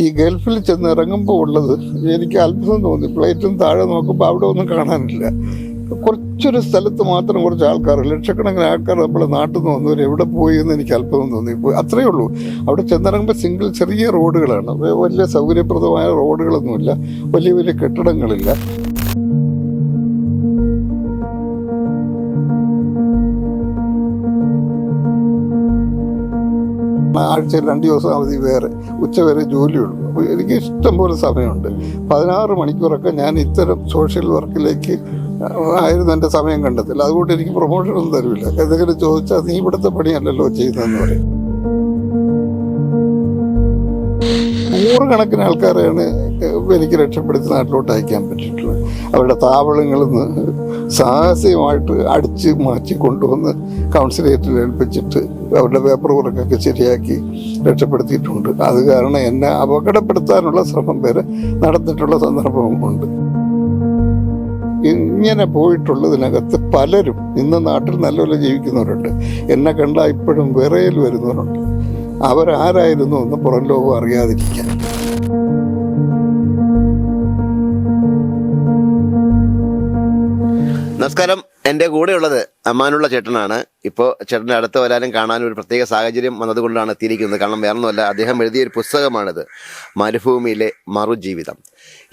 ഈ ഗൾഫിൽ ചെന്ന് ഇറങ്ങുമ്പോൾ ഉള്ളത് എനിക്ക് അത്ഭുതം തോന്നി. പ്ലേറ്റും താഴെ നോക്കുമ്പോൾ അവിടെ ഒന്നും കാണാനില്ല. കുറച്ചൊരു സ്ഥലത്ത് മാത്രം കുറച്ച് ആൾക്കാർ ലക്ഷക്കണക്കിന് ആൾക്കാർ നമ്മുടെ നാട്ടിൽ നിന്ന് വന്നവർ എവിടെ പോയി എന്ന് എനിക്ക് അത്ഭുതം തോന്നി. അത്രയേ ഉള്ളൂ. അവിടെ ചെന്നിറങ്ങുമ്പോൾ സിംഗിൾ ചെറിയ റോഡുകളാണ്. വലിയ സൗകര്യപ്രദമായ റോഡുകളൊന്നുമില്ല. വലിയ വലിയ കെട്ടിടങ്ങളില്ല. ആഴ്ചയിൽ രണ്ട് ദിവസം അവധി വേറെ ഉച്ചവരെ ജോലിയുള്ളൂ. അപ്പോൾ എനിക്ക് ഇഷ്ടം പോലെ സമയമുണ്ട്. പതിനാറ് മണിക്കൂറൊക്കെ ഞാൻ ഇത്തരം സോഷ്യൽ വർക്കിലേക്ക് ആയിരുന്നു എന്റെ സമയം കണ്ടെത്തില്ല അതുകൊണ്ട് എനിക്ക് പ്രൊമോഷൻ ഒന്നും തരില്ല എന്തെങ്കിലും ചോദിച്ചാൽ നീ ഇവിടുത്തെ പണിയല്ലല്ലോ ചെയ്യുന്നതെന്ന് പറയും. നൂറുകണക്കിന് ആൾക്കാരെയാണ് എനിക്ക് രക്ഷപ്പെടുത്തി നാട്ടിലോട്ട് അയക്കാൻ പറ്റിയിട്ടുള്ളത്. അവരുടെ താവളങ്ങളിൽ നിന്ന് സാഹസികമായിട്ട് അടിച്ച് മാറ്റി കൊണ്ടുവന്ന് കൗൺസിലേറ്റിൽ ഏൽപ്പിച്ചിട്ട് അവരുടെ പേപ്പർ വർക്കൊക്കെ ശരിയാക്കി രക്ഷപ്പെടുത്തിയിട്ടുണ്ട്. അത് കാരണം എന്നെ അപകടപ്പെടുത്താനുള്ള ശ്രമം വരെ നടന്നിട്ടുള്ള സന്ദർഭവും ഉണ്ട്. ഇങ്ങനെ പോയിട്ടുള്ളതിനകത്ത് പലരും ഇന്ന് നാട്ടിൽ നല്ലപോലെ ജീവിക്കുന്നവരുണ്ട്. എന്നെ കണ്ടാൽ ഇപ്പോഴും വിറയിൽ വരുന്നവരുണ്ട്. അവരാരായിരുന്നു എന്ന് പുറം ലോകം അറിയാതിരിക്കാൻ. നമസ്കാരം. എന്റെ കൂടെയുള്ളത് അമ്മാനുള്ള ചേട്ടനാണ്. ഇപ്പോൾ ചേട്ടന്റെ അടുത്ത് വരാനും കാണാനും ഒരു പ്രത്യേക സാഹചര്യം വന്നതുകൊണ്ടാണ് എത്തിയിരിക്കുന്നത്. കാരണം വേറൊന്നുമല്ല അദ്ദേഹം എഴുതിയ ഒരു പുസ്തകമാണിത്. മരുഭൂമിയിലെ മറുജീവിതം.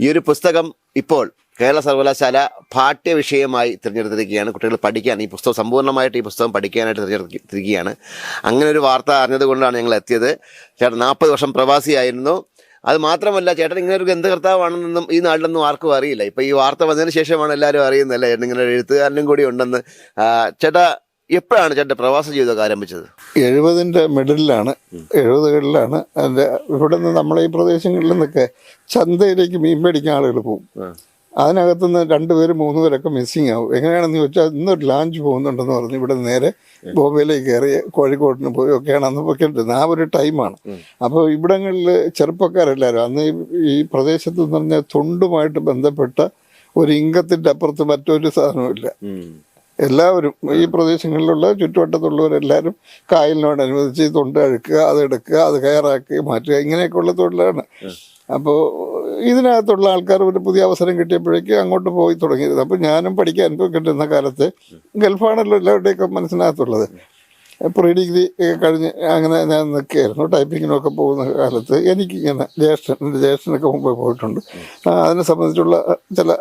ഈ ഒരു പുസ്തകം ഇപ്പോൾ കേരള സർവകലാശാല പാഠ്യ വിഷയമായി തിരഞ്ഞെടുത്തിരിക്കുകയാണ്. കുട്ടികൾ പഠിക്കാൻ ഈ പുസ്തകം സമ്പൂർണമായിട്ട് ഈ പുസ്തകം പഠിക്കാനായിട്ട് തിരഞ്ഞെടുത്തിരിക്കുകയാണ്. അങ്ങനെ ഒരു വാർത്ത അറിഞ്ഞതുകൊണ്ടാണ് ഞങ്ങൾ എത്തിയത്. ചേട്ടൻ നാൽപ്പത് വർഷം പ്രവാസിയായിരുന്നു. അത് മാത്രമല്ല ചേട്ടൻ ഇങ്ങനെ ഒരു ഗന്ധകർത്താവാണെന്നൊന്നും ഈ നാട്ടിലൊന്നും ആർക്കും അറിയില്ല. ഇപ്പൊ ഈ വാർത്ത വന്നതിന് ശേഷമാണ് എല്ലാവരും അറിയുന്നത് അല്ലേ? ചേട്ടൻ ഇങ്ങനെ എഴുത്തുകാരനും കൂടി ഉണ്ടെന്ന്. ചേട്ടാ എപ്പോഴാണ് ചേട്ടൻ പ്രവാസ ജീവിതമൊക്കെ ആരംഭിച്ചത്? എഴുപതിന്റെ മിഡിലാണ് എഴുപതുകളിലാണ്. അതിന്റെ ഇവിടെ നിന്ന് നമ്മളെ ഈ പ്രദേശങ്ങളിൽ നിന്നൊക്കെ ചന്തയിലേക്ക് മീൻ മേടിക്കാൻ ആളുകൾ പോകും അതിനകത്തുനിന്ന് രണ്ടുപേരും മൂന്ന് പേരൊക്കെ മിസ്സിങ് ആവും. എങ്ങനെയാണെന്ന് ചോദിച്ചാൽ ഇന്നൊരു ലാഞ്ച് പോകുന്നുണ്ടെന്ന് പറഞ്ഞ് ഇവിടെ നേരെ ബോംബെയിലേക്ക് കയറി കോഴിക്കോടിന് പോയി ഒക്കെയാണ് അന്ന് പൊയ്ക്കൊണ്ടിരുന്നത് ആ ഒരു ടൈമാണ് അപ്പോൾ ഇവിടങ്ങളിൽ ചെറുപ്പക്കാരെല്ലാവരും അന്ന് ഈ- പ്രദേശത്ത് എന്ന് പറഞ്ഞാൽ തൊണ്ടുമായിട്ട് ബന്ധപ്പെട്ട ഒരു ഇംഗത്തിന്റെ അപ്പുറത്ത് മറ്റൊരു സാധനവുമില്ല. എല്ലാവരും ഈ പ്രദേശങ്ങളിലുള്ള ചുറ്റുവട്ടത്തുള്ളവരെല്ലാവരും കായലിനോടനുബന്ധിച്ച് തൊണ്ട് അഴുക്കുക അത് എടുക്കുക അത് കയറാക്കി മാറ്റുക ഇങ്ങനെയൊക്കെയുള്ള തൊഴിലാണ്. അപ്പോൾ ഇതിനകത്തുള്ള ആൾക്കാർ ഒരു പുതിയ അവസരം കിട്ടിയപ്പോഴേക്ക് അങ്ങോട്ട് പോയി തുടങ്ങിയത്. അപ്പോൾ ഞാനും പഠിക്കാൻ കിട്ടുന്ന കാലത്ത് ഗൾഫാണല്ലോ എല്ലാവരുടെയൊക്കെ മനസ്സിനകത്തുള്ളത്. പ്രീ ഡിഗ്രി കഴിഞ്ഞ് അങ്ങനെ ഞാൻ നിൽക്കുകയായിരുന്നു. ടൈപ്പിങ്ങിനൊക്കെ പോകുന്ന കാലത്ത് എനിക്കിങ്ങനെ ജ്യേഷ്ഠൻ എന്റെ ജ്യേഷ്ഠനൊക്കെ മുമ്പ് പോയിട്ടുണ്ട്. അതിനെ സംബന്ധിച്ചുള്ള ചില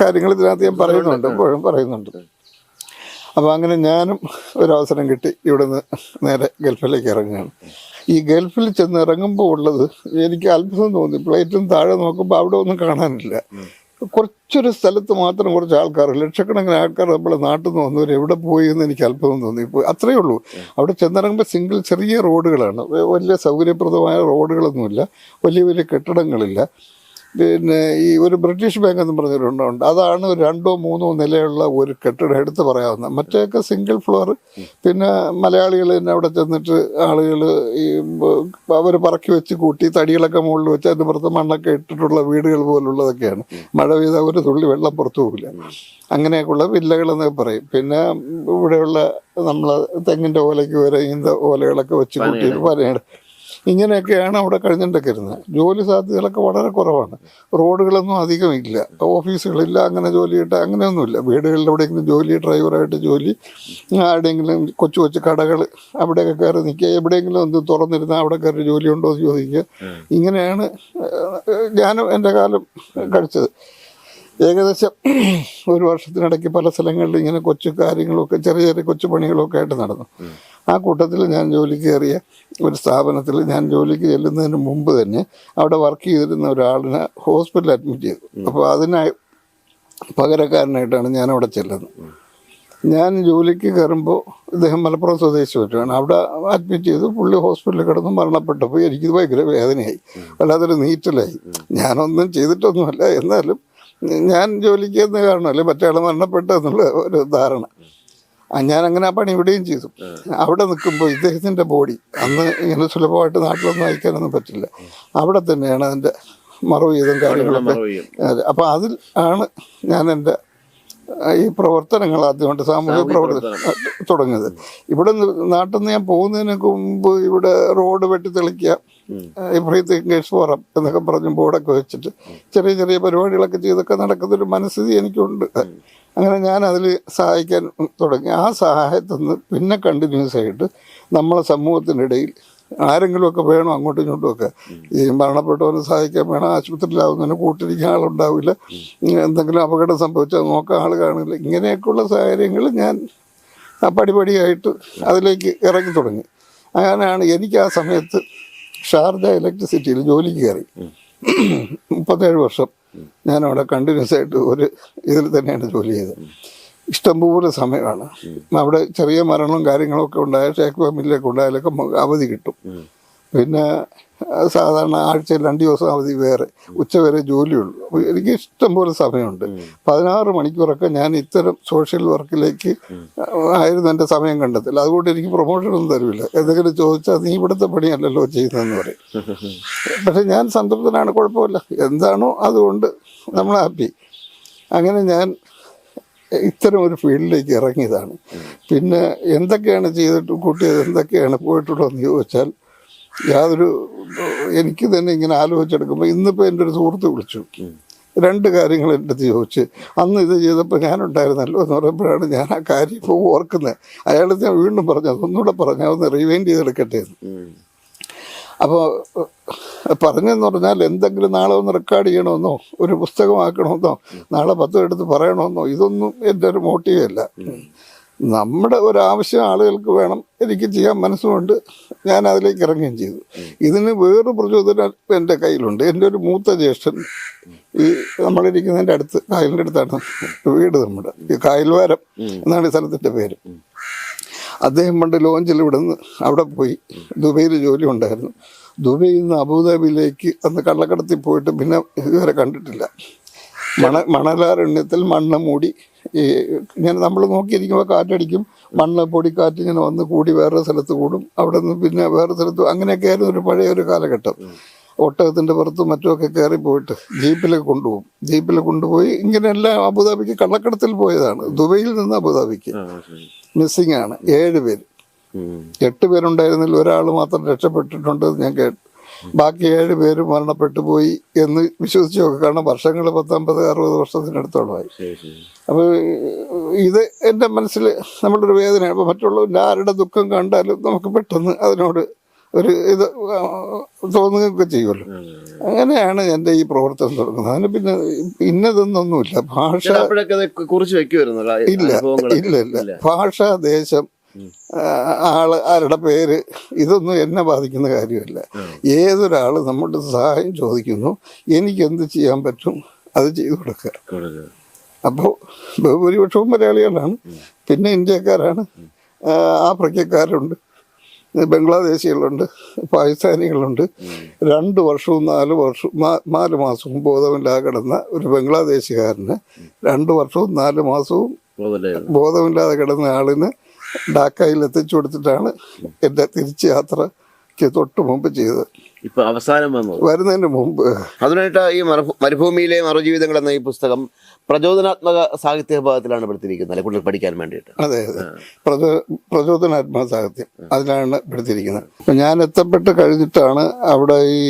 കാര്യങ്ങൾ ഇതിനകത്ത് ഞാൻ പറയുന്നുണ്ട്. ഇപ്പോഴും പറയുന്നുണ്ട്. അപ്പോൾ അങ്ങനെ ഞാനും ഒരു അവസരം കിട്ടി. ഇവിടുന്ന് നേരെ ഗൾഫിലേക്ക് ഇറങ്ങുകയാണ്. ഈ ഗൾഫിൽ ചെന്ന് ഇറങ്ങുമ്പോൾ ഉള്ളത് എനിക്ക് അത്ഭുതം തോന്നി. പ്ലേറ്റും താഴെ നോക്കുമ്പോൾ അവിടെ ഒന്നും കാണാനില്ല. കുറച്ചൊരു സ്ഥലത്ത് മാത്രം കുറച്ച് ആൾക്കാർ ലക്ഷക്കണക്കിന് ആൾക്കാർ നമ്മുടെ നാട്ടിൽ നിന്ന് വന്നവർ എവിടെ പോയി എന്ന് എനിക്ക് അത്ഭുതം തോന്നി. ഇപ്പോൾ അത്രയേ ഉള്ളൂ. അവിടെ ചെന്നിറങ്ങുമ്പോൾ സിംഗിൾ ചെറിയ റോഡുകളാണ്. വലിയ സൗകര്യപ്രദമായ റോഡുകളൊന്നുമില്ല. വലിയ വലിയ കെട്ടിടങ്ങളില്ല. പിന്നെ ഈ ഒരു ബ്രിട്ടീഷ് ബാങ്ക് എന്ന് പറഞ്ഞൊരുണ്ട് അതാണ് ഒരു രണ്ടോ മൂന്നോ നിലയുള്ള ഒരു കെട്ടിടം എടുത്ത് പറയാവുന്ന മറ്റേയൊക്കെ സിംഗിൾ ഫ്ലോർ പിന്നെ മലയാളികൾ തന്നെ അവിടെ ചെന്നിട്ട് ആളുകൾ ഈ അവർ പറക്കി വെച്ച് കൂട്ടി തടികളൊക്കെ മുകളിൽ വെച്ച് അതിന്റെ പുറത്ത് മണ്ണൊക്കെ ഇട്ടിട്ടുള്ള വീടുകൾ പോലുള്ളതൊക്കെയാണ്. മഴ പെയ്ത ഒരു തുള്ളി വെള്ളം പുറത്തു പോകില്ല അങ്ങനെയൊക്കെയുള്ള വില്ലകളെന്നൊക്കെ പറയും. പിന്നെ ഇവിടെയുള്ള നമ്മൾ തെങ്ങിന്റെ ഓലയ്ക്ക് വരെ ഇങ്ങനത്തെ ഓലകളൊക്കെ വെച്ച് കൂട്ടിയിട്ട് പനയുടെ ഇങ്ങനെയൊക്കെയാണ് അവിടെ കഴിഞ്ഞിട്ടൊക്കെ ഇരുന്നത് ജോലി സാധ്യതകളൊക്കെ വളരെ കുറവാണ്. റോഡുകളൊന്നും അധികം ഇല്ല ഓഫീസുകളില്ല അങ്ങനെ ജോലി കിട്ടുക അങ്ങനെയൊന്നുമില്ല. വീടുകളിൽ എവിടെയെങ്കിലും ജോലി ഡ്രൈവറായിട്ട് ജോലി ആരുടെയെങ്കിലും കൊച്ചു കൊച്ചു കടകൾ അവിടെയൊക്കെ കയറി നിൽക്കുക എവിടെയെങ്കിലും ഒന്ന് തുറന്നിരുന്നാൽ അവിടെ കയറി ജോലിയുണ്ടോ ഉണ്ടോ എന്ന് ചോദിക്കുക. ഇങ്ങനെയാണ് ഞാനും എന്റെ കാലം കഴിച്ചത്. ഏകദേശം ഒരു വർഷത്തിനിടയ്ക്ക് പല സ്ഥലങ്ങളിൽ ഇങ്ങനെ കൊച്ചു കാര്യങ്ങളൊക്കെ ചെറിയ ചെറിയ കൊച്ചു പണികളൊക്കെ ആയിട്ട് നടന്നു. ആ കൂട്ടത്തിൽ ഞാൻ ജോലി കയറിയ ഒരു സ്ഥാപനത്തിൽ ഞാൻ ജോലിക്ക് ചെല്ലുന്നതിന് മുമ്പ് തന്നെ അവിടെ വർക്ക് ചെയ്തിരുന്ന ഒരാളിനെ ഹോസ്പിറ്റലിൽ അഡ്മിറ്റ് ചെയ്തു. അപ്പോൾ അതിനായി പകരക്കാരനായിട്ടാണ് ഞാൻ അവിടെ ചെല്ലുന്നത്. ഞാൻ ജോലിക്ക് കയറുമ്പോൾ ഇദ്ദേഹം മലപ്പുറം സ്വദേശി പറ്റുകയാണ് അവിടെ അഡ്മിറ്റ് ചെയ്തു പുള്ളി ഹോസ്പിറ്റലിൽ കിടന്ന് മരണപ്പെട്ടപ്പോൾ എനിക്കിത് ഭയങ്കര വേദനയായി. വല്ലാത്തൊരു നീറ്റലായി. ഞാനൊന്നും ചെയ്തിട്ടൊന്നുമല്ല. എന്നാലും ഞാൻ ജോലിക്ക് എന്ന് കാരണമല്ലേ മറ്റേ ആൾ മരണപ്പെട്ടെന്നുള്ള ഒരു ധാരണ. ഞാൻ അങ്ങനെ ആ പണി ഇവിടെയും ചെയ്തു. അവിടെ നിൽക്കുമ്പോൾ ഇദ്ദേഹത്തിന്റെ ബോഡി അന്ന് ഇങ്ങനെ സുലഭമായിട്ട് നാട്ടിലൊന്നും അയക്കാനൊന്നും പറ്റില്ല. അവിടെ തന്നെയാണ് അതിന്റെ മറവ് ചെയ്തും കാര്യങ്ങളൊക്കെ. അപ്പം അപ്പോൾ അതിൽ ആണ് ഞാൻ എന്റെ ഈ പ്രവർത്തനങ്ങൾ ആദ്യമായിട്ട് സാമൂഹിക പ്രവർത്തനം തുടങ്ങിയത്. ഇവിടെ നിന്ന് നാട്ടിൽ നിന്ന് ഞാൻ പോകുന്നതിന് മുമ്പ് ഇവിടെ റോഡ് വെട്ടി ഇബ്രീത്ത് ഇംഗ്ലീഷ് ഫോറം എന്നൊക്കെ പറഞ്ഞ് ബോർഡൊക്കെ വെച്ചിട്ട് ചെറിയ ചെറിയ പരിപാടികളൊക്കെ ചെയ്തൊക്കെ നടക്കുന്നൊരു മനസ്ഥിതി എനിക്കുണ്ട്. അങ്ങനെ ഞാൻ അതിൽ സഹായിക്കാൻ തുടങ്ങി. ആ സഹായത്തിൽ നിന്ന് പിന്നെ കണ്ടിന്യൂസ് ആയിട്ട് നമ്മളെ സമൂഹത്തിന്റെ ഇടയിൽ ആരെങ്കിലുമൊക്കെ വേണം അങ്ങോട്ടും ഇങ്ങോട്ടും ഒക്കെ ഈ മരണപ്പെട്ടവനെ സഹായിക്കാൻ വേണം ആശുപത്രിയിലാവുന്നതിന് കൂട്ടിരിക്കാൻ ആളുണ്ടാവില്ല എന്തെങ്കിലും അപകടം സംഭവിച്ചാൽ നോക്കാൻ ആൾ കാണില്ല. ഇങ്ങനെയൊക്കെയുള്ള സാഹചര്യങ്ങൾ ഞാൻ പടിപടിയായിട്ട് അതിലേക്ക് ഇറങ്ങി തുടങ്ങി. അങ്ങനെയാണ് എനിക്ക് ആ സമയത്ത് ഷാർജ ഇലക്ട്രിസിറ്റിയിൽ ജോലിക്ക് കയറി. മുപ്പത്തേഴ് വർഷം ഞാൻ അവിടെ കണ്ടിന്യൂസ് ആയിട്ട് ഒരു ഇതിൽ തന്നെയാണ് ജോലി ചെയ്തത്. ഇഷ്ടംപോലെ സമയമാണ്. അവിടെ ചെറിയ മരണവും കാര്യങ്ങളൊക്കെ ഉണ്ടായ ഷേക്ക് ഫാമിലിയൊക്കെ ഉണ്ടായാലൊക്കെ അവധി കിട്ടും. പിന്നെ സാധാരണ ആഴ്ചയിൽ രണ്ട് ദിവസം അവധി വേറെ ഉച്ചവരെ ജോലിയുള്ളൂ. അപ്പോൾ എനിക്ക് ഇഷ്ടംപോലെ സമയമുണ്ട്. പതിനാറ് മണിക്കൂറൊക്കെ ഞാൻ ഇത്തരം സോഷ്യൽ വർക്കിലേക്ക് ആയിരുന്നു എന്റെ സമയം കണ്ടെത്തില്ല അതുകൊണ്ട് എനിക്ക് പ്രൊമോഷനൊന്നും തരില്ല എന്തെങ്കിലും ചോദിച്ചാൽ നീ ഇവിടുത്തെ പണിയല്ലല്ലോ ചെയ്യുന്നതെന്ന് പറയും. പക്ഷെ ഞാൻ സംതൃപ്തനാണ് കുഴപ്പമില്ല. എന്താണോ അതുകൊണ്ട് നമ്മൾ ഹാപ്പി അങ്ങനെ ഞാൻ ഇത്തരം ഒരു ഫീൽഡിലേക്ക് ഇറങ്ങിയതാണ്. പിന്നെ എന്തൊക്കെയാണ് ചെയ്തിട്ട് കൂട്ടിയത് എന്തൊക്കെയാണ് പോയിട്ടുള്ളതെന്ന് ചോദിച്ചാൽ യാതൊരു എനിക്ക് തന്നെ ഇങ്ങനെ ആലോചിച്ചെടുക്കുമ്പോൾ ഇന്നിപ്പോൾ എന്റെ ഒരു സുഹൃത്ത് വിളിച്ചു. രണ്ട് കാര്യങ്ങൾ എന്റെ അടുത്ത് ചോദിച്ച് അന്ന് ഇത് ചെയ്തപ്പോൾ ഞാനുണ്ടായിരുന്നല്ലോ എന്ന് പറയുമ്പോഴാണ് ഞാൻ ആ കാര്യം ഇപ്പോൾ ഓർക്കുന്നത് അയാൾ ഞാൻ വീണ്ടും പറഞ്ഞു അതൊന്നുകൂടെ പറഞ്ഞു ഒന്ന് റിവൈൻഡ് ചെയ്തെടുക്കട്ടെ അപ്പോൾ പറഞ്ഞെന്ന് പറഞ്ഞാൽ എന്തെങ്കിലും നാളെ ഒന്ന് റെക്കോർഡ് ചെയ്യണമെന്നോ ഒരു പുസ്തകമാക്കണമെന്നോ നാളെ പത്തും എടുത്ത് പറയണമെന്നോ ഇതൊന്നും എന്റെ ഒരു മോട്ടീവേ അല്ല. നമ്മുടെ ഒരാവശ്യം ആളുകൾക്ക് വേണം എനിക്ക് ചെയ്യാൻ മനസ്സുകൊണ്ട് ഞാൻ അതിലേക്ക് ഇറങ്ങുകയും ചെയ്തു. ഇതിന് വേറൊരു പ്രചോദനം എന്റെ കയ്യിലുണ്ട്. എന്റെ ഒരു മൂത്ത ജ്യേഷ്ഠൻ ഈ നമ്മളിരിക്കുന്നതിന്റെ അടുത്ത് കായലിന്റെ അടുത്താണ് വീട് നമ്മുടെ. ഈ കായൽവാരം എന്നാണ് ഈ സ്ഥലത്തിന്റെ പേര്. അദ്ദേഹം പണ്ട് ലോഞ്ചിൽ ഇവിടെ നിന്ന് അവിടെ പോയി. ദുബൈയിൽ ജോലി ഉണ്ടായിരുന്നു. ദുബൈയിൽ നിന്ന് അബുദാബിയിലേക്ക് അന്ന് കള്ളക്കടത്തിൽ പോയിട്ട് പിന്നെ ഇതുവരെ കണ്ടിട്ടില്ല. മണ മണലാരണ്യത്തിൽ മണ്ണ് മൂടി ഈ ഇങ്ങനെ നമ്മൾ നോക്കിയിരിക്കുമ്പോൾ കാറ്റടിക്കും. മണ്ണ് പൊടിക്കാറ്റ് ഇങ്ങനെ വന്ന് കൂടി വേറെ സ്ഥലത്ത് കൂടും. അവിടെ നിന്ന് പിന്നെ വേറെ സ്ഥലത്ത് അങ്ങനെയൊക്കെ ആയിരുന്നു ഒരു പഴയ ഒരു കാലഘട്ടം. ഒട്ടകത്തിന്റെ പുറത്ത് മറ്റുമൊക്കെ കയറി പോയിട്ട് ജീപ്പിൽ കൊണ്ടുപോകും. ജീപ്പിൽ കൊണ്ടുപോയി ഇങ്ങനെയെല്ലാം അബുദാബിക്ക് കള്ളക്കടത്തിൽ പോയതാണ്. ദുബൈയിൽ നിന്ന് അബുദാബിക്ക്. മിസ്സിംഗ് ആണ്. ഏഴ് പേര്. എട്ട് പേരുണ്ടായിരുന്നതിൽ ഒരാൾ മാത്രം രക്ഷപ്പെട്ടിട്ടുണ്ട് ഞാൻ കേട്ടു ബാക്കി ഏഴ് പേര് മരണപ്പെട്ടു പോയി എന്ന് വിശ്വസിച്ച് നോക്കുക കാരണം വർഷങ്ങൾ പത്തൊമ്പത് അറുപത് വർഷത്തിനടുത്തോളമായി. അപ്പോൾ ഇത് എന്റെ മനസ്സിൽ നമ്മുടെ ഒരു വേദനയാണ്. അപ്പോൾ മറ്റുള്ളവരുടെ ആരുടെ ദുഃഖം കണ്ടാലും നമുക്ക് പെട്ടെന്ന് അതിനോട് ഒരു ഇത് തോന്നുകയൊക്കെ ചെയ്യുമല്ലോ. അങ്ങനെയാണ് എന്റെ ഈ പ്രവർത്തനം തുടങ്ങുന്നത്. അതിന് പിന്നെ ഇന്നതെന്നൊന്നുമില്ല. ഭാഷ ഇല്ല ഇല്ല. ഇല്ല. ഭാഷ ദേശം ആൾ ആരുടെ പേര് ഇതൊന്നും എന്നെ ബാധിക്കുന്ന കാര്യമല്ല. ഏതൊരാൾ നമ്മുടെ സഹായം ചോദിക്കുന്നു എനിക്ക് എന്ത് ചെയ്യാൻ പറ്റും അത് ചെയ്തു കൊടുക്കുക. അപ്പോൾ ബഹുഭൂരിപക്ഷവും മലയാളികളാണ്. പിന്നെ ഇന്ത്യക്കാരാണ്. ആഫ്രിക്കക്കാരുണ്ട്. ബംഗ്ലാദേശികളുണ്ട്. പാകിസ്ഥാനികളുണ്ട്. രണ്ട് വർഷവും നാല് വർഷവും നാല് മാസവും ബോധമില്ലാതെ കിടന്ന ഒരു ബംഗ്ലാദേശുകാരന് രണ്ട് വർഷവും നാല് മാസവും ബോധമില്ലാതെ കിടന്ന ആളിന് ഡാക്കയിൽ എത്തിച്ചു കൊടുത്തിട്ടാണ് എന്റെ തിരിച്ച് യാത്രയ്ക്ക് തൊട്ട് മുമ്പ് ചെയ്തത്. ഇപ്പൊ അവസാനം വന്നു. വരുന്നതിന് മുമ്പ്. അതിനായിട്ട് ഈ മരുഭൂമിയിലെ മറുജീവിതങ്ങൾ എന്ന ഈ പുസ്തകം പ്രചോദനാത്മക സാഹിത്യ വിഭാഗത്തിലാണ് അല്ലെ? കൂടുതൽ പഠിക്കാൻ വേണ്ടിയിട്ട്. അതെ അതെ. പ്രചോ പ്രചോദനാത്മക സാഹിത്യം അതിലാണ് പെടുത്തിയിരിക്കുന്നത്. അപ്പം ഞാൻ എത്തപ്പെട്ട് കഴിഞ്ഞിട്ടാണ് അവിടെ ഈ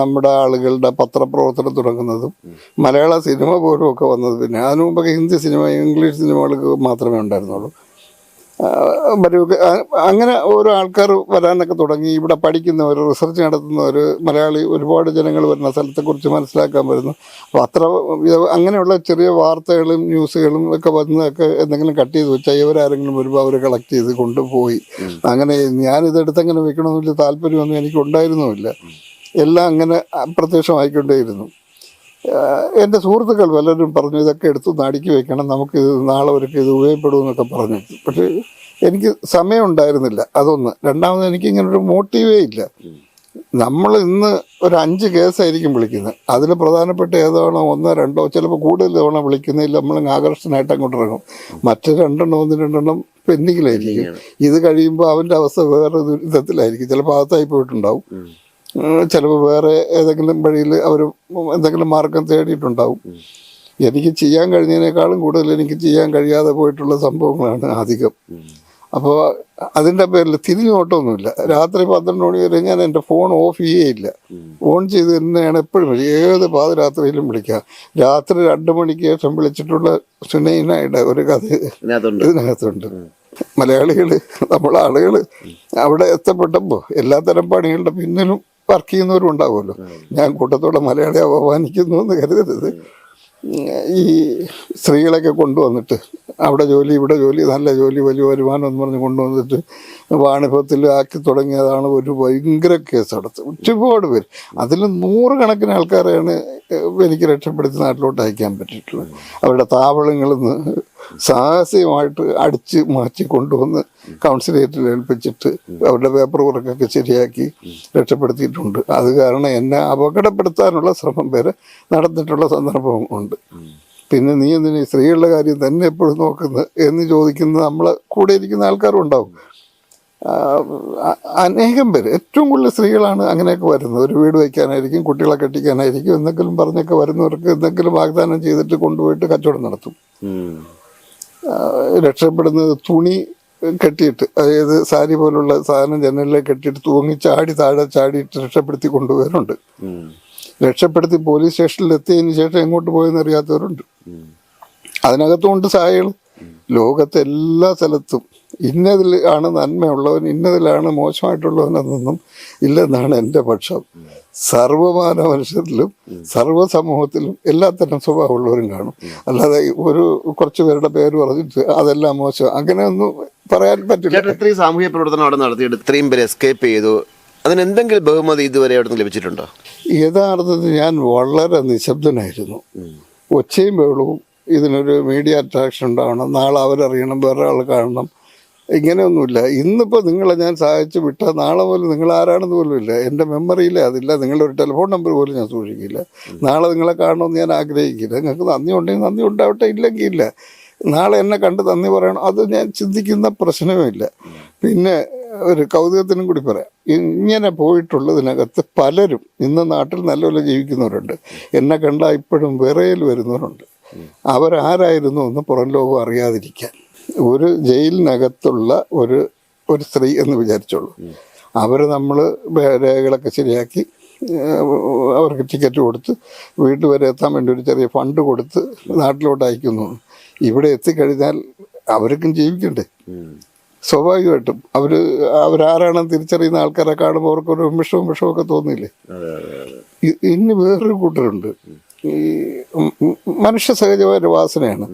നമ്മുടെ ആളുകളുടെ പത്രപ്രവർത്തനം തുടങ്ങുന്നതും മലയാള സിനിമ പോലും ഒക്കെ വന്നത് പിന്നെ അതിനു മുമ്പൊക്കെ ഹിന്ദി സിനിമ ഇംഗ്ലീഷ് സിനിമകൾക്ക് മാത്രമേ ഉണ്ടായിരുന്നുള്ളൂ. അങ്ങനെ ഓരോ ആൾക്കാർ വരാനൊക്കെ തുടങ്ങി. ഇവിടെ പഠിക്കുന്നവർ റിസർച്ച് നടത്തുന്നവർ മലയാളി ഒരുപാട് ജനങ്ങൾ വരുന്ന സ്ഥലത്തെക്കുറിച്ച് മനസ്സിലാക്കാൻ വരുന്നു. അപ്പോൾ അത്ര അങ്ങനെയുള്ള ചെറിയ വാർത്തകളും ന്യൂസുകളും ഒക്കെ വന്നതൊക്കെ എന്തെങ്കിലും കട്ട് ചെയ്ത് വെച്ചാൽ ഇവരാരെങ്കിലും വരുമ്പോൾ അവർ കളക്ട് ചെയ്ത് കൊണ്ടുപോയി. അങ്ങനെ ഞാനിതെടുത്ത് അങ്ങനെ വലിയ താല്പര്യമൊന്നും എനിക്ക് ഉണ്ടായിരുന്നുമില്ല എല്ലാം അങ്ങനെ അപ്രത്യക്ഷമായിക്കൊണ്ടേയിരുന്നു. എന്റെ സുഹൃത്തുക്കൾ പലരും പറഞ്ഞു ഇതൊക്കെ എടുത്ത് നടുക്കി വെക്കണം. നമുക്ക് നാളെ ഒരു ഇത് ഉപയോഗപ്പെടുമെന്നൊക്കെ പറഞ്ഞു. പക്ഷേ എനിക്ക് സമയം ഉണ്ടായിരുന്നില്ല. അതൊന്ന്. രണ്ടാമത് എനിക്ക് ഇങ്ങനെ മോട്ടീവേ ഇല്ല. നമ്മൾ ഇന്ന് ഒരു അഞ്ച് കേസായിരിക്കും വിളിക്കുന്നത്. അതിൽ പ്രധാനപ്പെട്ട ഏതാണോ ഒന്നോ രണ്ടോ ചിലപ്പോൾ കൂടുതൽ തവണ വിളിക്കുന്നതിൽ നമ്മൾ ആകർഷണമായിട്ട് അങ്ങോട്ട് ഇറങ്ങും. മറ്റു രണ്ടെണ്ണം ഒന്ന് രണ്ടെണ്ണം പെൻഡിങ്ങിലായിരിക്കും. ഇത് കഴിയുമ്പോൾ അവന്റെ അവസ്ഥ വേറെ ദുരിതത്തിലായിരിക്കും ചിലപ്പോൾ അകത്തായി പോയിട്ടുണ്ടാവും. ചിലപ്പോൾ വേറെ ഏതെങ്കിലും വഴിയിൽ അവർ എന്തെങ്കിലും മാർഗം തേടിയിട്ടുണ്ടാവും. എനിക്ക് ചെയ്യാൻ കഴിഞ്ഞതിനേക്കാളും കൂടുതൽ എനിക്ക് ചെയ്യാൻ കഴിയാതെ പോയിട്ടുള്ള സംഭവങ്ങളാണ് അധികം അപ്പോൾ അതിന്റെ പേരിൽ തിരിഞ്ഞു നോട്ടമൊന്നുമില്ല. രാത്രി പന്ത്രണ്ട് മണി വരെ ഞാൻ എന്റെ ഫോൺ ഓഫ് ചെയ്യേയില്ല ഓൺ ചെയ്ത് തന്നെയാണ് എപ്പോഴും ഏത് പാതിരാത്രിയിലും വിളിക്കുക രാത്രി രണ്ട് മണിക്ക് ശേഷം വിളിച്ചിട്ടുള്ള സുനൈനയുടെ ഒരു കഥ ഇതിനകത്തുണ്ട്. മലയാളികൾ നമ്മളെ ആളുകൾ അവിടെ എത്തപ്പെട്ടപ്പോൾ എല്ലാത്തരം പണികളുടെ പിന്നിലും വർക്ക് ചെയ്യുന്നവരും ഉണ്ടാവുമല്ലോ. ഞാൻ കൂട്ടത്തോടെ മലയാളി അപമാനിക്കുന്നു എന്ന് കരുതരുത്. ഈ സ്ത്രീകളൊക്കെ കൊണ്ടുവന്നിട്ട് അവിടെ ജോലി ഇവിടെ ജോലി നല്ല ജോലി വലിയ വരുമാനം എന്ന് പറഞ്ഞ് കൊണ്ടുവന്നിട്ട് വാണിഭത്തിൽ ആക്കി തുടങ്ങിയതാണ് ഒരു ഭയങ്കര കേസ് അടുത്ത് ഒരുപാട് പേര്. അതിൽ നൂറുകണക്കിന് ആൾക്കാരെയാണ് എനിക്ക് രക്ഷപ്പെടുത്തി നാട്ടിലോട്ട് അയക്കാൻ പറ്റിയിട്ടുള്ളത്. അവരുടെ താവളങ്ങളിൽ നിന്ന് സാഹസികമായിട്ട് അടിച്ച് മാറ്റി കൊണ്ടുവന്ന് കൗൺസിലേറ്റിൽ ഏൽപ്പിച്ചിട്ട് അവരുടെ പേപ്പർ വർക്കൊക്കെ ശരിയാക്കി രക്ഷപ്പെടുത്തിയിട്ടുണ്ട്. അത് കാരണം എന്നെ അപകടപ്പെടുത്താനുള്ള ശ്രമം വരെ നടന്നിട്ടുള്ള സന്ദർഭവും ഉണ്ട്. പിന്നെ നീ എന്തിന് സ്ത്രീകളുടെ കാര്യം തന്നെ എപ്പോഴും നോക്കുന്നത് എന്ന് ചോദിക്കുന്ന നമ്മളെ കൂടെ ഇരിക്കുന്ന ആൾക്കാരും ഉണ്ടാവും. അനേകം പേര്. ഏറ്റവും കൂടുതൽ സ്ത്രീകളാണ് അങ്ങനെയൊക്കെ വരുന്നത്. ഒരു വീട് വയ്ക്കാനായിരിക്കും കുട്ടികളെ കെട്ടിക്കാനായിരിക്കും എന്തെങ്കിലും പറഞ്ഞൊക്കെ വരുന്നവർക്ക് എന്തെങ്കിലും വാഗ്ദാനം ചെയ്തിട്ട് കൊണ്ടുപോയിട്ട് കച്ചവടം നടത്തും. രക്ഷപ്പെടുന്നത് തുണി കെട്ടിയിട്ട് അതായത് സാരി പോലുള്ള സാധനം ജനലിലേക്ക് കെട്ടിയിട്ട് തൂങ്ങി ചാടി താഴെ ചാടിയിട്ട് രക്ഷപ്പെടുത്തി കൊണ്ടുപോയവരുണ്ട് രക്ഷപ്പെടുത്തി പോലീസ് സ്റ്റേഷനിൽ എത്തിയതിന് ശേഷം എങ്ങോട്ട് പോയെന്ന് അറിയാത്തവരുണ്ട്. അതിനകത്തുകൊണ്ട് സായകൾ ലോകത്തെ എല്ലാ സ്ഥലത്തും ഇന്നതിൽ ആണ് നന്മയുള്ളവൻ ഇന്നതിലാണ് മോശമായിട്ടുള്ളവനെന്നൊന്നും ഇല്ലെന്നാണ് എന്റെ പക്ഷം. സർവമാന മനുഷ്യരിലും സർവ സമൂഹത്തിലും എല്ലാത്തരം സ്വഭാവമുള്ളവരും കാണും. അല്ലാതെ ഒരു കുറച്ച് പേരുടെ പേര് പറഞ്ഞിട്ട് അതെല്ലാം മോശം. അങ്ങനെയൊന്നും പറയാൻ പറ്റില്ല. ഇത്രയും സാമൂഹ്യ പ്രവർത്തനം അവിടെ നടത്തിയിട്ട് ഇത്രയും പേര് എസ്കേപ്പ് ചെയ്തു. അതിനെന്തെങ്കിലും ബഹുമതി ഇതുവരെ അവിടെ നിന്ന് ലഭിച്ചിട്ടുണ്ടോ? യഥാർത്ഥത്തിൽ ഞാൻ വളരെ നിശബ്ദനായിരുന്നു. ഒച്ചയും ബഹളവും ഇതിനൊരു മീഡിയ അട്രാക്ഷൻ ഉണ്ടാവണം. നാളെ അവരറിയണം വേറെ ആൾ കാണണം. ഇങ്ങനെയൊന്നുമില്ല. ഇന്നിപ്പോൾ നിങ്ങളെ ഞാൻ സഹായിച്ചു വിട്ടാൽ നാളെ പോലും നിങ്ങൾ ആരാണെന്ന് പോലും ഇല്ല. എന്റെ മെമ്മറിയിലേ അതില്ല. നിങ്ങളുടെ ഒരു ടെലിഫോൺ നമ്പർ പോലും ഞാൻ സൂക്ഷിക്കില്ല. നാളെ നിങ്ങളെ കാണണമെന്ന് ഞാൻ ആഗ്രഹിക്കില്ല. നിങ്ങൾക്ക് നന്ദി ഉണ്ടെങ്കിൽ നന്ദി ഉണ്ടാവട്ടെ ഇല്ലെങ്കിൽ ഇല്ല. നാളെ എന്നെ കണ്ട് നന്ദി പറയണം. അത് ഞാൻ ചിന്തിക്കുന്ന പ്രശ്നവുമില്ല പിന്നെ ഒരു കൗതുകത്തിനും കൂടി പറയാം. ഇങ്ങനെ പോയിട്ടുള്ളതിനകത്ത് പലരും ഇന്ന് നാട്ടിൽ നല്ലപോലെ ജീവിക്കുന്നവരുണ്ട്. എന്നെ കണ്ടാൽ ഇപ്പോഴും വിറയിൽ വരുന്നവരുണ്ട്. അവരാരായിരുന്നു എന്ന് പുറം ലോകം അറിയാതിരിക്കാൻ. ഒരു ജയിലിനകത്തുള്ള ഒരു ഒരു സ്ത്രീ എന്ന് വിചാരിച്ചോളൂ. അവർ നമ്മൾ രേഖകളൊക്കെ ശരിയാക്കി അവർക്ക് ടിക്കറ്റ് കൊടുത്ത് വീട്ടിൽ വരെ എത്താൻ വേണ്ടി ഒരു ചെറിയ ഫണ്ട് കൊടുത്ത് നാട്ടിലോട്ട് അയക്കുന്നു. ഇവിടെ എത്തിക്കഴിഞ്ഞാൽ അവർക്കും ജീവിക്കണ്ടേ? സ്വാഭാവികമായിട്ടും. അവർ അവരാരാണെന്ന് തിരിച്ചറിയുന്ന ആൾക്കാരെ കാണുമ്പോൾ അവർക്കൊരു വിഷവും വിഷമൊക്കെ തോന്നിയില്ലേ ഇനി വേറൊരു കൂട്ടരുണ്ട്. ഈ മനുഷ്യ സഹജമായ ഒരു വാസനയാണ്.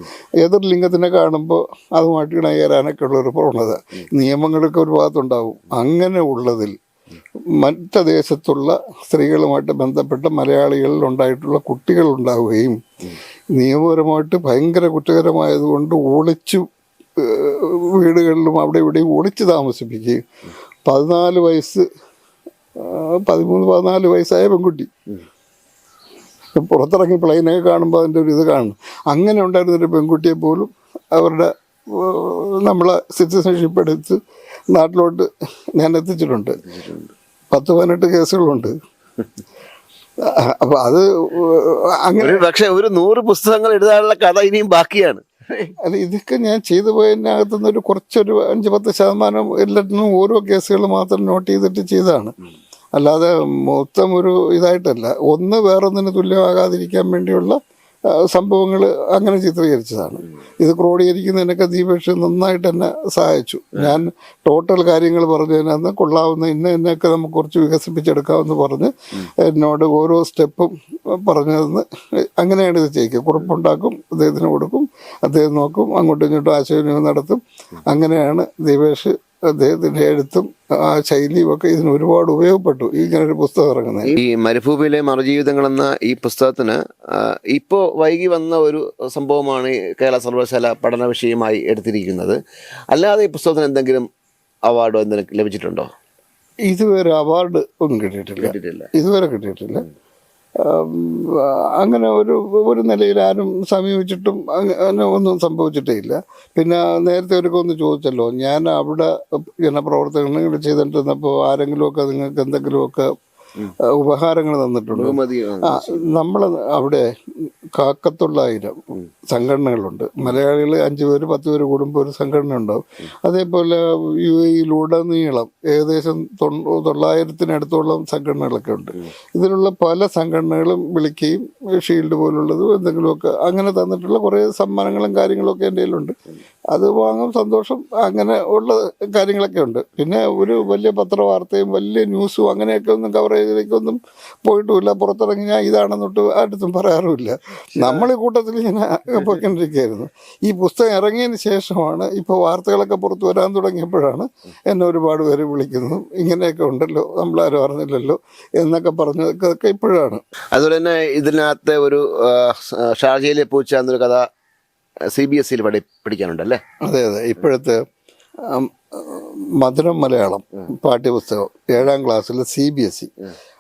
എതിർ ലിംഗത്തിനെ കാണുമ്പോൾ അതുമായിട്ട് ഇണയേരാനൊക്കെ ഉള്ള ഒരു പ്രവണത. നിയമങ്ങളൊക്കെ ഒരു ഭാഗത്തുണ്ടാവും. അങ്ങനെ ഉള്ളതിൽ മറ്റു ദേശത്തുള്ള സ്ത്രീകളുമായിട്ട് ബന്ധപ്പെട്ട മലയാളികളിൽ ഉണ്ടായിട്ടുള്ള കുട്ടികൾ ഉണ്ടാവുകയും നിയമപരമായിട്ട് ഭയങ്കര കുറ്റകരമായതുകൊണ്ട് ഒളിച്ചു വീടുകളിലും അവിടെ ഇവിടെയും ഒളിച്ച് താമസിപ്പിക്കുകയും പതിനാല് വയസ്സ് പതിമൂന്ന് പതിനാല് വയസ്സായ പെൺകുട്ടി. പുറത്തിറങ്ങി പ്ലെയിനൊക്കെ കാണുമ്പോൾ അതിന്റെ ഒരു ഇത് കാണും അങ്ങനെ ഉണ്ടായിരുന്നൊരു പെൺകുട്ടിയെ പോലും അവരുടെ നമ്മളെ സിറ്റിസൺഷിപ്പ് എടുത്ത് നാട്ടിലോട്ട് ഞാൻ എത്തിച്ചിട്ടുണ്ട്. പത്ത് പതിനെട്ട് കേസുകളുണ്ട്. അപ്പൊ അത് അങ്ങനെ പക്ഷെ ഒരു നൂറ് പുസ്തകങ്ങൾ എഴുതാനുള്ള കഥ ഇനിയും ബാക്കിയാണ്. അല്ല ഇതൊക്കെ ഞാൻ ചെയ്തു പോയതിനകത്തുനിന്ന് ഒരു കുറച്ചൊരു അഞ്ച് പത്ത് ശതമാനം എല്ലാത്തിനും ഓരോ കേസുകൾ മാത്രം നോട്ട് ചെയ്തിട്ട് ചെയ്തതാണ്. അല്ലാതെ മൊത്തം ഒരു ഇതായിട്ടല്ല. ഒന്ന് വേറൊന്നിന് തുല്യമാകാതിരിക്കാൻ വേണ്ടിയുള്ള സംഭവങ്ങൾ അങ്ങനെ ചിത്രീകരിച്ചതാണ്. ഇത് ക്രോഡീകരിക്കുന്നതിനൊക്കെ ദീപേഷ് നന്നായിട്ട് തന്നെ സഹായിച്ചു. ഞാൻ ടോട്ടൽ കാര്യങ്ങൾ പറഞ്ഞു പറഞ്ഞതിനകത്ത് കൊള്ളാവുന്ന ഇന്ന ഇന്നൊക്കെ നമുക്ക് കുറച്ച് വികസിപ്പിച്ചെടുക്കാമെന്ന് പറഞ്ഞ് എന്നോട് ഓരോ സ്റ്റെപ്പും പറഞ്ഞതെന്ന് അങ്ങനെയാണ് ഇത് ചെയ്യുക കുറിപ്പുണ്ടാക്കും അദ്ദേഹത്തിന് കൊടുക്കും അദ്ദേഹം നോക്കും അങ്ങോട്ടും ഇങ്ങോട്ടും ആശയവിനിമയം നടത്തും. അങ്ങനെയാണ് ദീപേഷ് അദ്ദേഹത്തിന്റെ എഴുത്തും ആ ശൈലിയും ഒക്കെ ഇതിന് ഒരുപാട് ഉപയോഗപ്പെട്ടു. ഈ ഇങ്ങനെ ഒരു പുസ്തകം ഇറങ്ങുന്നത് ഈ മരുഭൂമിയിലെ മറുജീവിതങ്ങൾ എന്ന ഈ പുസ്തകത്തിന് ഇപ്പോൾ ഇപ്പോ വൈകി വന്ന ഒരു സംഭവമാണ് കേരള സർവകലാശാല പഠന വിഷയമായി എടുത്തിരിക്കുന്നത്. അല്ലാതെ ഈ പുസ്തകത്തിന് എന്തെങ്കിലും അവാർഡോ എന്തെങ്കിലും ലഭിച്ചിട്ടുണ്ടോ? ഇതുവരെ അവാർഡ് ഒന്നും കിട്ടിയിട്ടില്ല. കിട്ടിയിട്ടില്ല. ഇതുവരെ കിട്ടിയിട്ടില്ല. അങ്ങനെ ഒരു ഒരു നിലയിൽ ആരും സമീപിച്ചിട്ടും അങ്ങനെ ഒന്നും സംഭവിച്ചിട്ടേ ഇല്ല പിന്നെ നേരത്തെ ഒരുക്കം ഒന്ന് ചോദിച്ചല്ലോ ഞാൻ അവിടെ ജനപ്രവർത്തനങ്ങൾ ചെയ്തിട്ടിരുന്നപ്പോൾ ആരെങ്കിലുമൊക്കെ നിങ്ങൾക്ക് എന്തെങ്കിലുമൊക്കെ ഉപഹാരങ്ങൾ തന്നിട്ടുണ്ട്. നമ്മൾ അവിടെ കാക്കത്തൊള്ളായിരം സംഘടനകളുണ്ട്. മലയാളികൾ അഞ്ച് പേര് പത്ത് പേര് കൂടുമ്പോൾ ഒരു സംഘടന ഉണ്ടാവും അതേപോലെ യു എയിലുടനീളം ഏകദേശം തൊള്ളായിരത്തിനടുത്തോളം സംഘടനകളൊക്കെ ഉണ്ട്. ഇതിനുള്ള പല സംഘടനകളും വിളിക്കുകയും ഷീൽഡ് പോലുള്ളതും എന്തെങ്കിലുമൊക്കെ അങ്ങനെ തന്നിട്ടുള്ള കുറേ സമ്മാനങ്ങളും കാര്യങ്ങളൊക്കെ എന്റെ കയ്യിലുണ്ട്. അത് വാങ്ങും സന്തോഷം അങ്ങനെ ഉള്ള കാര്യങ്ങളൊക്കെ ഉണ്ട്. പിന്നെ ഒരു വലിയ പത്രവാർത്തയും വലിയ ന്യൂസും അങ്ങനെയൊക്കെ ഒന്നും കവറേജിലേക്കൊന്നും പോയിട്ടുമില്ല. പുറത്തിറങ്ങി ഞാൻ ഇതാണെന്നൊട്ട് ആരുടെ പറയാറുമില്ല. നമ്മൾ ഈ കൂട്ടത്തിൽ ഇങ്ങനെ പോയിക്കൊണ്ടിരിക്കുകയായിരുന്നു. ഈ പുസ്തകം ഇറങ്ങിയതിന് ശേഷമാണ് ഇപ്പോൾ വാർത്തകളൊക്കെ പുറത്ത് വരാൻ തുടങ്ങിയപ്പോഴാണ് എന്നെ ഒരുപാട് പേര് വിളിക്കുന്നത് ഇങ്ങനെയൊക്കെ ഉണ്ടല്ലോ നമ്മളാരും അറിഞ്ഞില്ലല്ലോ എന്നൊക്കെ പറഞ്ഞതൊക്കെ ഇപ്പോഴാണ്. അതുപോലെ തന്നെ ഇതിനകത്ത് ഒരു ഷാർജയിലെ പൂച്ച എന്നൊരു കഥ സി ബി എസ് സിയിൽ പഠി പഠിക്കാനുണ്ടല്ലേ? അതെ അതെ. ഇപ്പോഴത്തെ മധുരം മലയാളം പാഠ്യപുസ്തകം ഏഴാം ക്ലാസ്സിലെ സി ബി എസ് ഇ.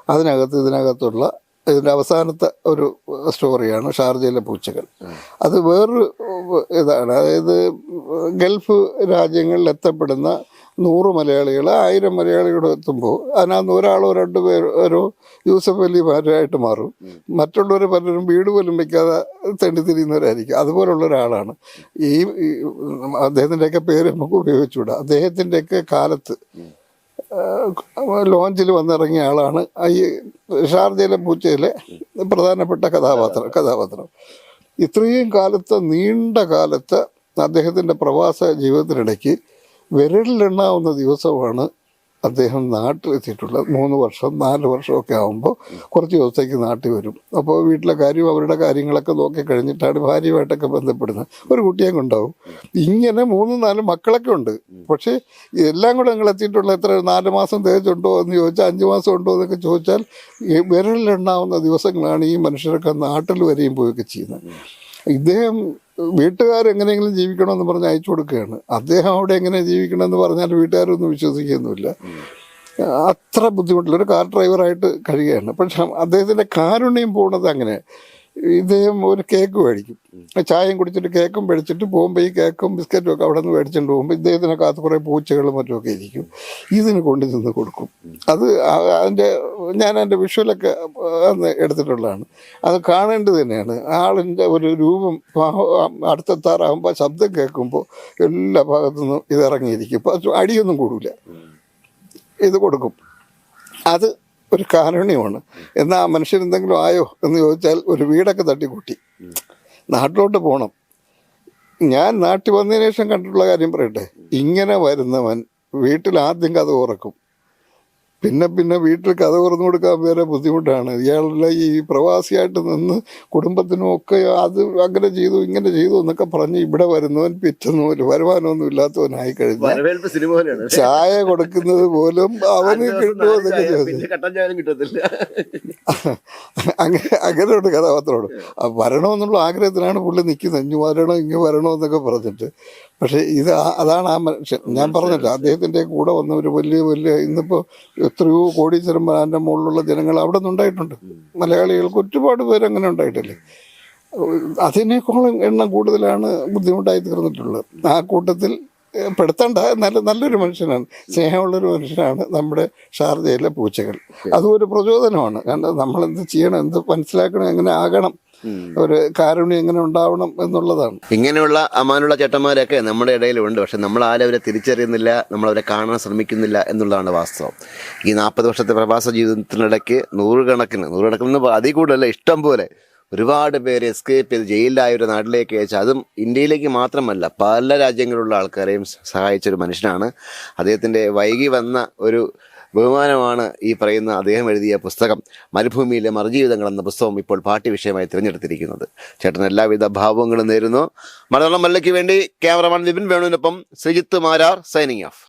അതിനകത്ത് ഇതിനകത്തുള്ള ഇതിന്റെ അവസാനത്തെ ഒരു സ്റ്റോറിയാണ് ഷാർജയിലെ പൂച്ചകൾ. അത് വേറൊരു ഇതാണ് അതായത് ഗൾഫ് രാജ്യങ്ങളിൽ എത്തപ്പെടുന്ന നൂറ് മലയാളികൾ ആയിരം മലയാളികൾ എത്തുമ്പോൾ അതിനകത്ത് ഒരാളോ രണ്ടു പേരോ യൂസഫ് അലിമാരായിട്ട് മാറും. മറ്റുള്ളവർ പലരും വീട് പോലും വെക്കാതെ തെണ്ടിത്തിരിയുന്നവരായിരിക്കും അതുപോലുള്ള ഒരാളാണ്. ഈ ഈ അദ്ദേഹത്തിന്റെയൊക്കെ പേര് നമുക്ക് ഉപയോഗിച്ചുകൂടാ. അദ്ദേഹത്തിന്റെയൊക്കെ കാലത്ത് ലോഞ്ചിൽ വന്നിറങ്ങിയ ആളാണ് ഈ ഷാർജയിലെ പൂച്ചയിലെ പ്രധാനപ്പെട്ട കഥാപാത്രം കഥാപാത്രം. ഇത്രയും കാലത്തെ നീണ്ട കാലത്തെ അദ്ദേഹത്തിന്റെ പ്രവാസ ജീവിതത്തിനിടയ്ക്ക് വിരലിലെണ്ണാവുന്ന ദിവസമാണ് അദ്ദേഹം നാട്ടിലെത്തിയിട്ടുള്ളത്. മൂന്ന് വർഷം നാല് വർഷമൊക്കെ ആകുമ്പോൾ കുറച്ച് ദിവസത്തേക്ക് നാട്ടിൽ വരും. അപ്പോൾ വീട്ടിലെ കാര്യം അവരുടെ കാര്യങ്ങളൊക്കെ നോക്കി കഴിഞ്ഞിട്ടാണ് ഭാര്യയുമായിട്ടൊക്കെ ബന്ധപ്പെടുന്നത്. ഒരു കുട്ടിയെ കൊണ്ടാവും. ഇങ്ങനെ മൂന്നും നാലും മക്കളൊക്കെ ഉണ്ട്. പക്ഷേ എല്ലാം കൂടെ നിങ്ങൾ എത്തിയിട്ടുള്ള എത്ര നാല് മാസം തികച്ചുണ്ടോ എന്ന് ചോദിച്ചാൽ അഞ്ച് മാസം ഉണ്ടോ എന്നൊക്കെ ചോദിച്ചാൽ വിരലിലെണ്ണാവുന്ന ദിവസങ്ങളാണ് ഈ മനുഷ്യരൊക്കെ നാട്ടിൽ വരെയും പോവുകയൊക്കെ ചെയ്യുന്നത്. ഇദ്ദേഹം വീട്ടുകാരെങ്ങനെയെങ്കിലും ജീവിക്കണമെന്ന് പറഞ്ഞ് അയച്ചു കൊടുക്കുകയാണ്. അദ്ദേഹം അവിടെ എങ്ങനെ ജീവിക്കണമെന്ന് പറഞ്ഞാൽ വീട്ടുകാരൊന്നും വിശ്വസിക്കുന്നുമില്ല അത്ര ബുദ്ധിമുട്ടില്ല ഒരു കാർ ഡ്രൈവറായിട്ട് കഴിയുകയാണ്. പക്ഷെ അദ്ദേഹത്തിന്റെ കാരുണ്യം പോകുന്നത് അങ്ങനെ. ഇദ്ദേഹം ഒരു കേക്ക് മേടിക്കും. ചായയും കുടിച്ചിട്ട് കേക്കും മേടിച്ചിട്ട് പോകുമ്പോൾ ഈ കേക്കും ബിസ്ക്കറ്റും ഒക്കെ അവിടെ നിന്ന് മേടിച്ചിട്ട് പോകുമ്പോൾ ഇദ്ദേഹത്തിനകത്ത് കുറേ പൂച്ചകളും മറ്റുമൊക്കെ ഇരിക്കും. ഇതിന് കൊണ്ടു നിന്ന് കൊടുക്കും. അത് അതിന്റെ ഞാൻ എന്റെ വിഷ്വലൊക്കെ അന്ന് എടുത്തിട്ടുള്ളതാണ്. അത് കാണേണ്ടത് തന്നെയാണ്. ആളിന്റെ ഒരു രൂപം അടുത്തെത്താറാകുമ്പോൾ ശബ്ദം കേൾക്കുമ്പോൾ എല്ലാ ഭാഗത്തു നിന്നും ഇത് ഇറങ്ങിയിരിക്കും. അപ്പോൾ അടിയൊന്നും കൂടില്ല ഇത് കൊടുക്കും. അത് ഒരു കാരുണ്യമാണ്. എന്നാൽ ആ മനുഷ്യൻ എന്തെങ്കിലും ആയോ എന്ന് ചോദിച്ചാൽ ഒരു വീടൊക്കെ തട്ടിക്കൂട്ടി. നാട്ടിലോട്ട് പോകണം ഞാൻ നാട്ടിൽ വന്നതിന് ശേഷം കണ്ടിട്ടുള്ള കാര്യം പറയട്ടെ. ഇങ്ങനെ വരുന്നവൻ വീട്ടിൽ ആദ്യം കഥ ഉറക്കും. പിന്നെ പിന്നെ വീട്ടിൽ കഥ തുറന്നു കൊടുക്കാൻ വേറെ ബുദ്ധിമുട്ടാണ്. ഇയാളുടെ ഈ പ്രവാസിയായിട്ട് നിന്ന് കുടുംബത്തിനും ഒക്കെ അത് അങ്ങനെ ചെയ്തു ഇങ്ങനെ ചെയ്തു എന്നൊക്കെ പറഞ്ഞ് ഇവിടെ വരുന്നവൻ പിറ്റുന്നവൻ വരുമാനമൊന്നും ഇല്ലാത്തവനായി കഴിഞ്ഞു ചായ കൊടുക്കുന്നത് പോലും അവന് കിട്ടുമോ അങ്ങനെ അങ്ങനെ ഒരു കഥാപാത്രമാണ്. ആ വരണമെന്നുള്ള ആഗ്രഹത്തിനാണ് പുള്ളി നിൽക്കുന്നത്. ഇങ്ങ് വരണോ ഇങ്ങ് വരണോ എന്നൊക്കെ പറഞ്ഞിട്ട്. പക്ഷേ ഇത് അതാണ് ആ മനുഷ്യൻ. ഞാൻ പറഞ്ഞല്ലോ അദ്ദേഹത്തിന്റെ കൂടെ വന്ന ഒരു വലിയ വലിയ ഇന്നിപ്പോൾ എത്രയോ കോടീശ്വരന്മാരുടെ മുകളിലുള്ള ജനങ്ങൾ അവിടെ നിന്നുണ്ടായിട്ടുണ്ട് മലയാളികൾക്ക് ഒരുപാട് പേര് അങ്ങനെ ഉണ്ടായിട്ടില്ലേ? അതിനേക്കാളും എണ്ണം കൂടുതലാണ് ബുദ്ധിമുട്ടായി തീർന്നിട്ടുള്ളത്. ആ കൂട്ടത്തിൽ പെടുത്തണ്ട. നല്ല നല്ലൊരു മനുഷ്യനാണ്. സ്നേഹമുള്ളൊരു മനുഷ്യനാണ് നമ്മുടെ ഷാർജയിലെ പൂച്ചകൾ. അതും ഒരു പ്രചോദനമാണ്. കാരണം നമ്മളെന്ത് ചെയ്യണം എന്ത് മനസ്സിലാക്കണം എങ്ങനെ ആകണം ഒരു കാരുണ്യം എങ്ങനെ ഉണ്ടാവണം എന്നുള്ളതാണ്. ഇങ്ങനെയുള്ള അമാനുള്ള ചേട്ടന്മാരൊക്കെ നമ്മുടെ ഇടയിലുണ്ട്. പക്ഷെ നമ്മൾ ആരും അവരെ തിരിച്ചറിയുന്നില്ല നമ്മളവരെ കാണാൻ ശ്രമിക്കുന്നില്ല എന്നുള്ളതാണ് വാസ്തവം. ഈ നാൽപ്പത് വർഷത്തെ പ്രവാസ ജീവിതത്തിനിടയ്ക്ക് നൂറുകണക്കിന് നൂറുകണക്കിന് അതിൽ കൂടുതലല്ല ഇഷ്ടം പോലെ ഒരുപാട് പേര് എസ്കേപ്പ് ചെയ്ത് ജയിലിലായ ഒരു നാട്ടിലേക്ക് അയച്ച അതും ഇന്ത്യയിലേക്ക് മാത്രമല്ല പല രാജ്യങ്ങളിലുള്ള ആൾക്കാരെയും സഹായിച്ച ഒരു മനുഷ്യനാണ്. അദ്ദേഹത്തിന്റെ വൈകി വന്ന ഒരു ബഹുമാനമാണ് ഈ പറയുന്ന അദ്ദേഹം എഴുതിയ പുസ്തകം. മരുഭൂമിയിലെ മറുജീവിതങ്ങൾ എന്ന പുസ്തകം ഇപ്പോൾ പാഠ്യവിഷയമായി തിരഞ്ഞെടുത്തിരിക്കുന്നത്. ചേട്ടൻ എല്ലാവിധ ഭാവങ്ങളും നേരുന്നു. മലയാളം മല്ലയ്ക്ക് വേണ്ടി ക്യാമറമാൻ വിപിൻ വേണുവിനൊപ്പം ശ്രീജിത്ത് മാരാർ സൈനിങ് ഓഫ്.